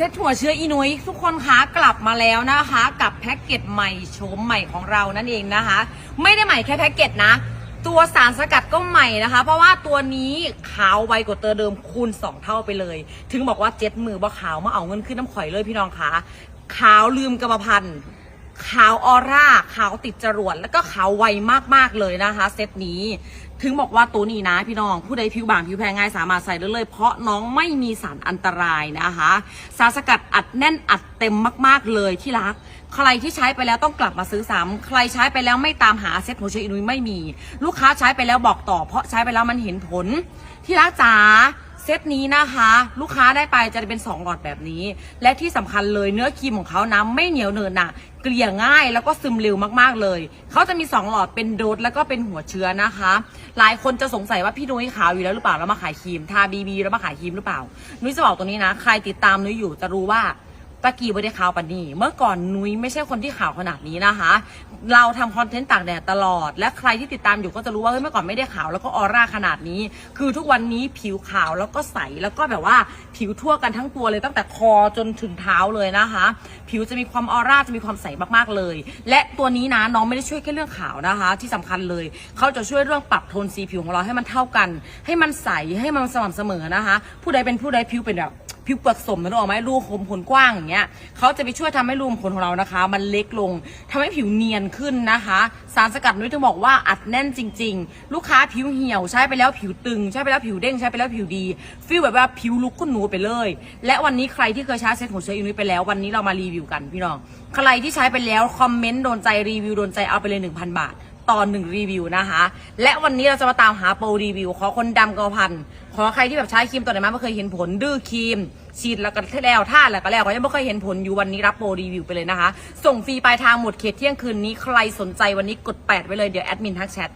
เซตหัวเชื้ออีนุ้ยทุกคนคะกลับมาแล้วนะคะ กับแพ็กเกจใหม่โฉมใหม่ของเรานั่นเองนะคะ ไม่ได้ใหม่แค่แพ็กเกจนะ ตัวสารสกัดก็ใหม่นะคะ เพราะว่าตัวนี้ขาวไวกว่าตัวเดิมคูณ 2 เท่าไปเลย ถึงบอกว่าเจ็ดมือบ่ขาวมาเอาเงินขึ้นน้ำข่อยเลยพี่น้องคะขาวลืมกรรมพันธุ์ ขาวออร่าขาวติดจรวดแล้วก็ขาวไวมากๆเลยนะคะ เซตนี้ ถึงบอกว่าตัวนี้นะพี่น้องผู้ใดผิวบางผิวแพ้ง่ายสามารถใส่ได้เลย เพราะน้องไม่มีสารอันตรายนะคะ สารสกัดอัดแน่นอัดเต็มมาก ๆเลยที่รัก ใครที่ใช้ไปแล้วต้องกลับมาซื้อซ้ำใครใช้ไปแล้วไม่ตามหาเซ็ตหัวเชื้ออินุยไม่มี ลูกค้าใช้ไปแล้วบอกต่อ เพราะใช้ไปแล้วมันเห็นผลที่รักจ๋า เซตนี้นะคะ ลูกค้าได้ไปจะได้เป็น 2 หลอดแบบนี้ และที่สำคัญเลยเนื้อครีมของเขานะไม่เหนียวเนินหนะเกลี่ยง่ายแล้วก็ซึมเร็วมากๆเลย เขาจะมี 2 หลอดเป็นโดสแล้วก็เป็นหัวเชื้อนะคะ หลายคนจะสงสัยว่าพี่นุ้ยขาวอยู่แล้วหรือเปล่าแล้วมาขายครีมทาบีบีแล้วมาขายครีมหรือเปล่านุ้ยจะบอกตัวนี้นะ ใครติดตามนุ้ยอยู่จะรู้ว่า ตะกี้ไม่ได้ขาวปันนี่เมื่อก่อนนุ้ยไม่ใช่คนที่ขาวขนาดนี้นะคะ เราทำคอนเทนต์ตากแดดตลอด และใครที่ติดตามอยู่ก็จะรู้ว่าเฮ้ยเมื่อก่อนไม่ได้ขาวแล้วก็ออร่าขนาดนี้ คือทุกวันนี้ผิวขาวแล้วก็ใสแล้วก็แบบว่าผิวทั่วกันทั้งตัวเลยตั้งแต่คอจนถึงเท้าเลยนะคะ ผิวจะมีความออร่าจะมีความใสมากๆเลย และตัวนี้นะน้องไม่ได้ช่วยแค่เรื่องขาวนะคะ ที่สำคัญเลยเขาจะช่วยเรื่องปรับโทนสีผิวของเราให้มันเท่ากัน ให้มันใสให้มันสม่ำเสมอนะคะ ผู้ใดเป็นผู้ใดผิวเป็นแบบ ผิวเปลือกสมนะนึกออกไหมรูขุมขนกว้างอย่างเงี้ยเขาจะไปช่วยทำให้รูขุมขนของเรานะคะ มันเล็กลงทำให้ผิวเนียนขึ้นนะคะ สารสกัดนุ้ยจะบอกว่าอัดแน่นจริง ๆ ลูกค้าผิวเหี่ยวใช้ไปแล้วผิวตึง ใช้ไปแล้วผิวเด้งใช้ไปแล้วผิวดีฟีลแบบว่าผิวลุกขึ้นหนูไปเลย และวันนี้ใครที่เคยใช้เซ็ตหัวเชื้ออินุ้ยไปแล้ววันนี้เรามารีวิวกันพี่น้องใครที่ใช้ไปแล้วคอมเมนต์โดนใจรีวิวโดนใจเอาไปเลย 1,000 บาท ตอนหนึ่งรีวิวนะคะ และวันนี้เราจะมาตามหาโปรรีวิว ขอคนดำกระพัน ขอใครที่แบบใช้ครีมตัวไหนมาไม่เคยเห็นผลดื้อครีม ฉีดแล้วก็แล้วท่าแล้วก็แล้วก็ยังไม่เคยเห็นผลอยู่วันนี้รับโปรรีวิวไปเลยนะคะ ส่งฟรีปลายทางหมดเขตเที่ยงคืนนี้ใครสนใจวันนี้กดแปดไว้เลยเดี๋ยวแอดมินทักแชท